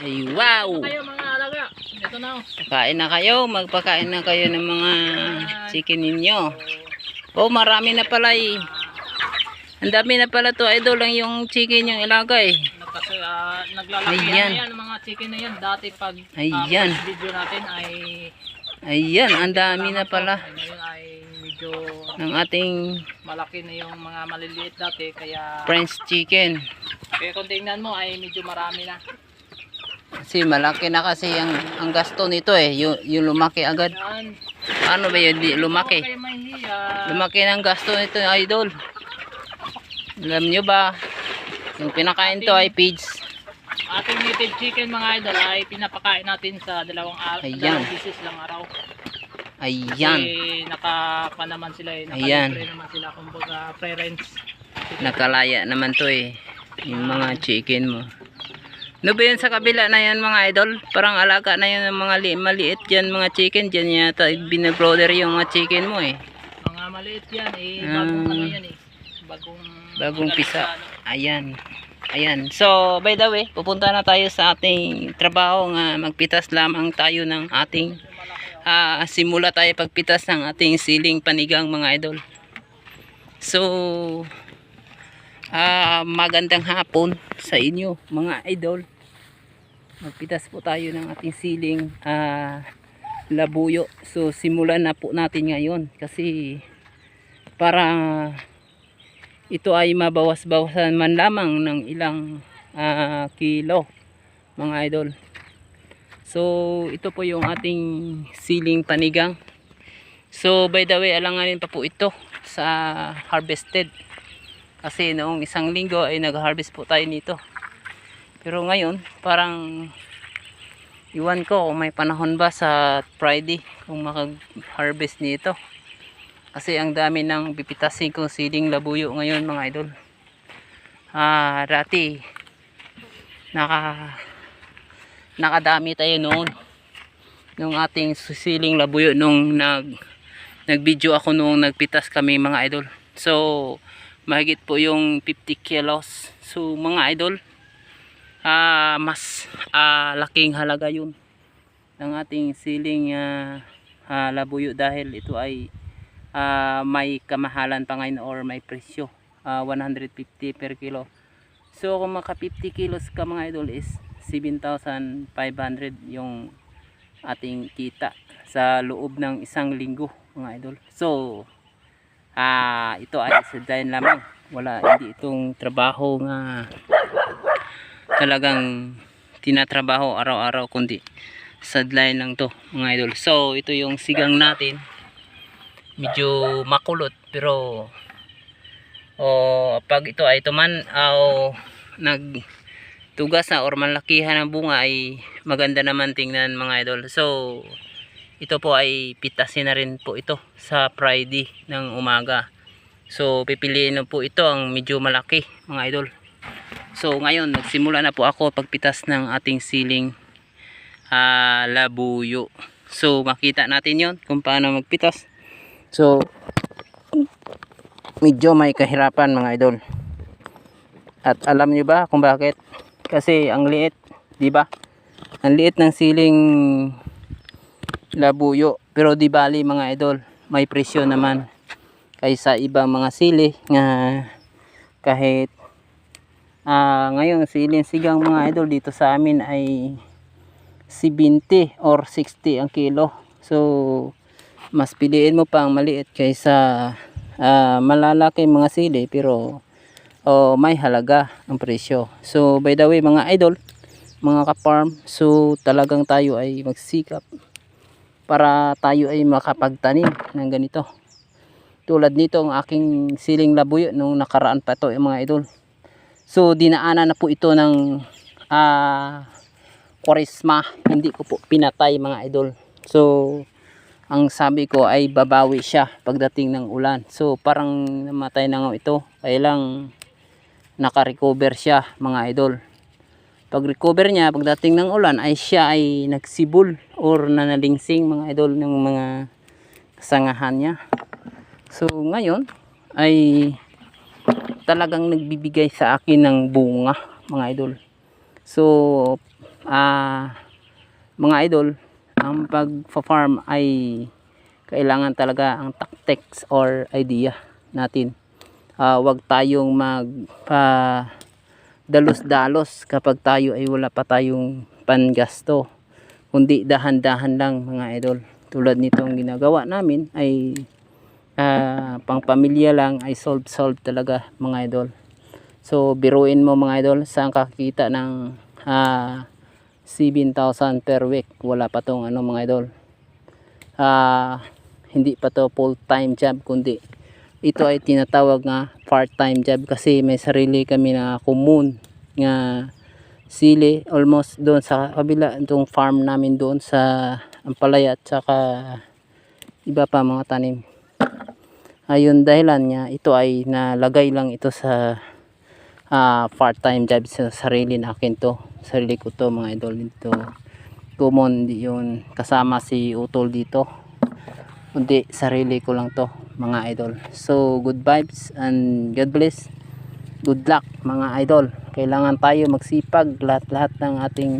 Ay, wow! Kayo mga alaga. Ito na oh. Kain na kayo. Magpakain na kayo ng mga chicken ninyo. Oh, marami na pala eh. Ang dami na pala to. Idol lang yung chicken yung ilagay. Kasi uh, naglalaki Ayan. yan, mga chicken na yan. Dati pag ah, Ayan. first video natin ay Ayan, ang dami na pala Ay, Ngayon ay medyo ng ating malaki na yung mga maliliit dati. Kaya, French chicken. kaya kung tingnan mo ay medyo marami na. Kasi malaki na kasi ang, ang gasto nito eh. Yung, yung lumaki agad. Ano ba yun? Lumaki. Lumaki ng gasto nito idol. Alam nyo ba? Yung pinakain to ay pigs. Ating native chicken mga idol ay pinapakain natin sa dalawang araw. Dalawang bisis lang araw. Ayan. Kasi nakapa naman sila eh. Nakalibre naman sila kumbaga parents. Nakalaya naman to eh. Yung mga chicken mo. Ano ba yun sa kabila na yan mga idol? Parang alaga na yun ng mga li maliit yan mga chicken. Diyan yata binabroder yung mga chicken mo eh. Mga maliit yan eh. Ah. Bagong ano yan eh. Bagong, Bagong pisa. Ayan. Ayan. So, by the way, pupunta na tayo sa ating trabaho nga magpitas lamang tayo ng ating ah, simula tayo pagpitas ng ating siling panigang mga idol. So, ah, magandang hapon sa inyo mga idol. Magpitas po tayo ng ating siling ah, labuyo. So, simulan na po natin ngayon kasi para ito ay mabawas-bawasan man lamang ng ilang ah, kilo mga idol. So ito po yung ating siling panigang. So by the way alanganin pa po ito sa harvested. Kasi noong isang linggo ay nag-harvest po tayo nito pero ngayon parang iwan ko kung may panahon ba sa Friday kung makag-harvest nito kasi ang dami ng pipitasin kong siling labuyo ngayon mga idol. Ah, dati naka nakadami tayo noon nung ating siling labuyo nung nag nag-video ako nung nagpitas kami mga idol. So, mahigit po yung 50 kilos. So, mga idol, ah mas ah, laking halaga yun ng ating siling ah, ah, labuyo dahil ito ay ah, may kamahalan pa ngayon or may presyo Ah, 150 per kilo. So kung maka 50 kilos ka mga idol is 7,500 yung ating kita sa loob ng isang linggo mga idol. So ah ito ay sadyain lamang. Wala hindi itong trabaho nga talagang tinatrabaho araw-araw kundi sadline lang to mga idol. So ito yung sigang natin. Medyo makulot pero o pag ito ay tuman o nag tugas na or malakihan ng bunga ay maganda naman tingnan mga idol. So ito po ay pitasin na rin po ito sa Friday ng umaga. So pipiliin na po ito ang medyo malaki mga idol so ngayon nagsimula na po ako pagpitas ng ating siling ah, labuyo so makita natin yon kung paano magpitas So, medyo may kahirapan mga idol. At alam niyo ba kung bakit? Kasi ang liit, di ba? Ang liit ng siling labuyo. Pero di bali mga idol, may presyo naman kaysa ibang mga sili nga kahit ah ngayon siling sigang mga idol dito sa amin ay 70 or 60 ang kilo. So, mas piliin mo pang maliit kaysa ah, malalaki mga sili pero oh, may halaga ang presyo. So by the way mga idol, mga ka-farm, so talagang tayo ay magsikap para tayo ay makapagtanim ng ganito. Tulad nito ang aking siling labuyo nung nakaraan pa to mga idol. So dinaanan na po ito ng ah kwaresma, hindi ko po pinatay mga idol. So ang sabi ko ay babawi siya pagdating ng ulan. So parang namatay na nga ito. Kaya lang naka-recover siya mga idol. Pag recover niya pagdating ng ulan ay siya ay nagsibol or nanalingsing mga idol ng mga kasangahan niya. So ngayon ay talagang nagbibigay sa akin ng bunga mga idol. So ah mga idol ang pag-farm ay kailangan talaga ang tactics or idea natin Ah, wag tayong mag pa dalos-dalos kapag tayo ay wala pa tayong pangasto kundi dahan-dahan lang mga idol tulad nitong ginagawa namin ay ah, pang pamilya lang ay solve solve talaga mga idol. So biruin mo mga idol saan kakita ng ah, 7,000 per week? Wala pa tong ano mga idol. Ah, hindi pa to full time job kundi ito ay tinatawag nga part-time job kasi may sarili kami na commune nga sili almost doon sa kabila itong farm namin doon sa Ampalaya at saka iba pa mga tanim ayun dahilan niya ito ay nalagay lang ito sa ah, part-time job sa sarili na akin to sarili ko to mga idol. Dito common di yun. Kasama si Utol dito. Kundi sarili ko lang to mga idol. So good vibes and God bless. Good luck mga idol. Kailangan tayo magsipag lahat lahat ng ating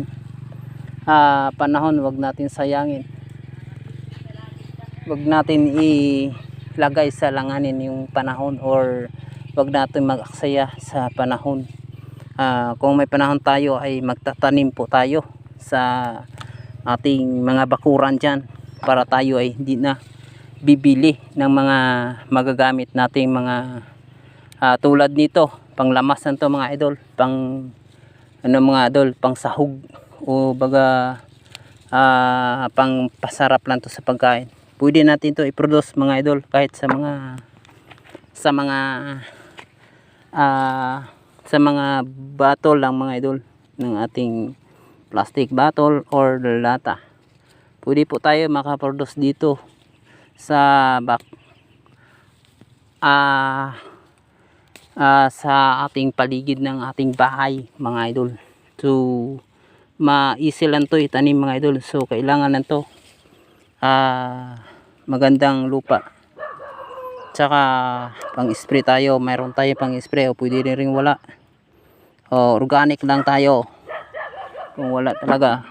ah, panahon. Wag natin sayangin. Wag natin ilagay sa langanin yung panahon or wag natin mag-aksaya sa panahon. Ah, kung may panahon tayo ay magtatanim po tayo sa ating mga bakuran dyan para tayo ay hindi na bibili ng mga magagamit nating mga ah, tulad nito panglamasan to mga idol pang ano mga idol pang sahog o baga ah, pang pasarap lang to sa pagkain pwede natin to i-produce mga idol kahit sa mga sa mga ah, sa mga bottle lang mga idol ng ating plastic bottle or lata. Pwede po tayo makaproduce dito sa back ah ah, sa ating paligid ng ating bahay mga idol. So ma-easy lang to itanim mga idol. So kailangan lang to ah, magandang lupa. Tsaka pang spray tayo. Mayroon tayo pang spray o pwede rin wala. O organic lang tayo. Kung wala talaga.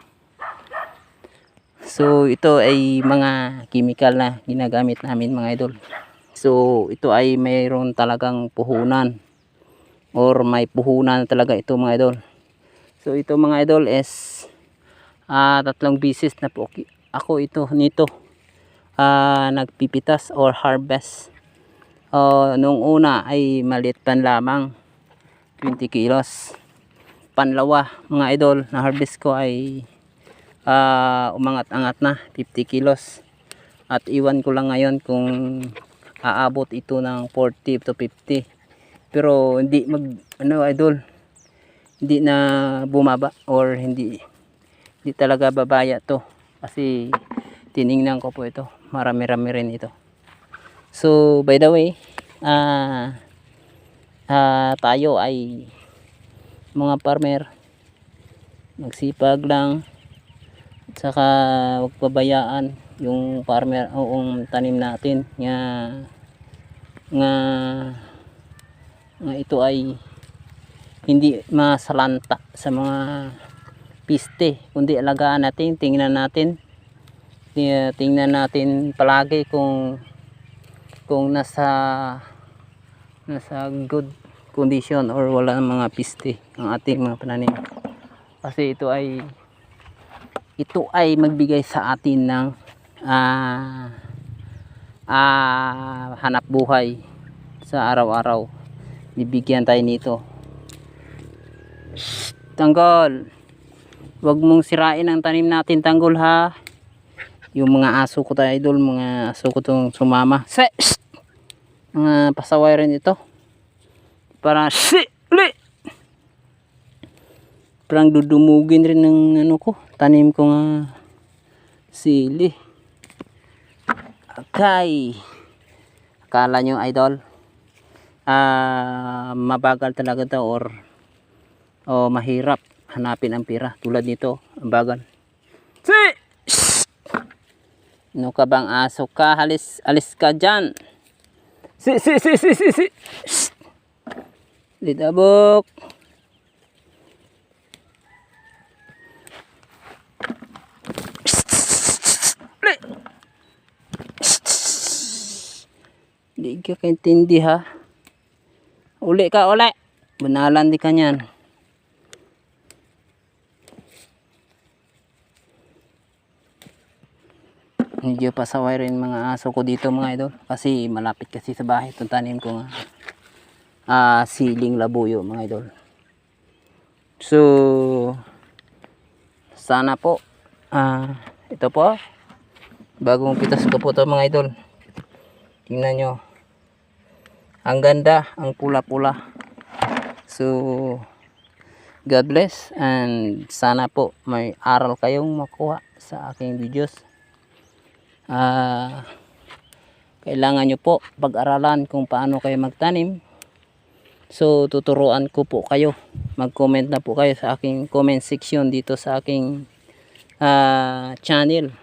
So ito ay mga chemical na ginagamit namin mga idol. So ito ay mayroon talagang puhunan. Or may puhunan talaga ito mga idol. So ito mga idol is ah, tatlong bisis na po ako ito nito ah, nagpipitas or harvest. Oh, nung una ay maliit pan lamang 20 kilos. Panlawa mga idol na harvest ko ay ah, umangat-angat na 50 kilos at iwan ko lang ngayon kung aabot ito ng 40 to 50 pero hindi mag ano idol hindi na bumaba or hindi hindi talaga babaya to kasi tiningnan ko po ito. Marami-rami rin ito. So by the way ah ah, tayo ay mga farmer. Magsipag lang. Saka huwag pabayaan yung farmer o yung tanim natin. Nga nga nga ito ay hindi masalanta sa mga piste kundi alagaan natin tingnan natin. Ti- tingnan natin palagi kung kung nasa nasa good condition or wala ng mga piste ang ating mga pananim. Kasi ito ay ito ay magbigay sa atin ng ah ah, hanap buhay sa araw-araw. Bibigyan tayo nito. Tanggol wag mong sirain ang tanim natin tanggol ha? Yung mga aso ko tayo idol mga aso ko tong sumama. Se mga pasaway rin ito. Para si parang dudumugin rin ng ano ko tanim ko nga sili. Okay. Akala nyo idol ah mabagal talaga to or o mahirap hanapin ang pira tulad nito ang bagan si! Ano ka bang aso ka? Halis alis ka dyan. Si si si si si si! Litabok Hindi ka kaintindi ha. Uli ka uli. Benalan di kanyan. Medyo pasaway rin mga aso ko dito mga idol. Kasi malapit kasi sa bahay. Itong tanim ko nga. Ah, siling labuyo mga idol. So, sana po. Ah, ito po. Bagong pitas ko po to mga idol. Tingnan nyo. Ang ganda, ang pula-pula. So, God bless and sana po may aral kayong makuha sa aking videos. Ah, kailangan nyo po pag-aralan kung paano kayo magtanim. So, tuturuan ko po kayo. Mag-comment na po kayo sa aking comment section dito sa aking ah, channel.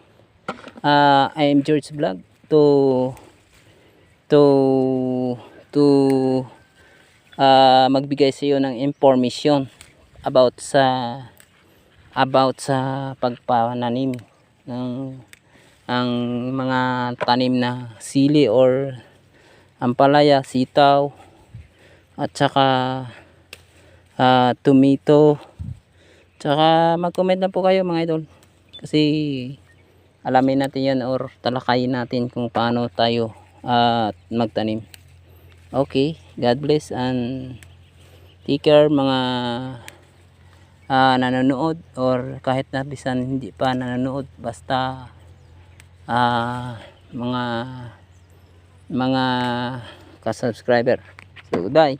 Ah, I am George Vlog to to to ah, magbigay sa iyo ng information about sa about sa pagpananim ng ang mga tanim na sili or ampalaya, sitaw at saka ah, tomato. Tsaka mag-comment na po kayo mga idol. Kasi alamin natin yan or talakayin natin kung paano tayo ah, magtanim. Okay God bless and take care mga ah, nanonood or kahit na bisan hindi pa nanonood basta ah, mga mga ka-subscriber. So bye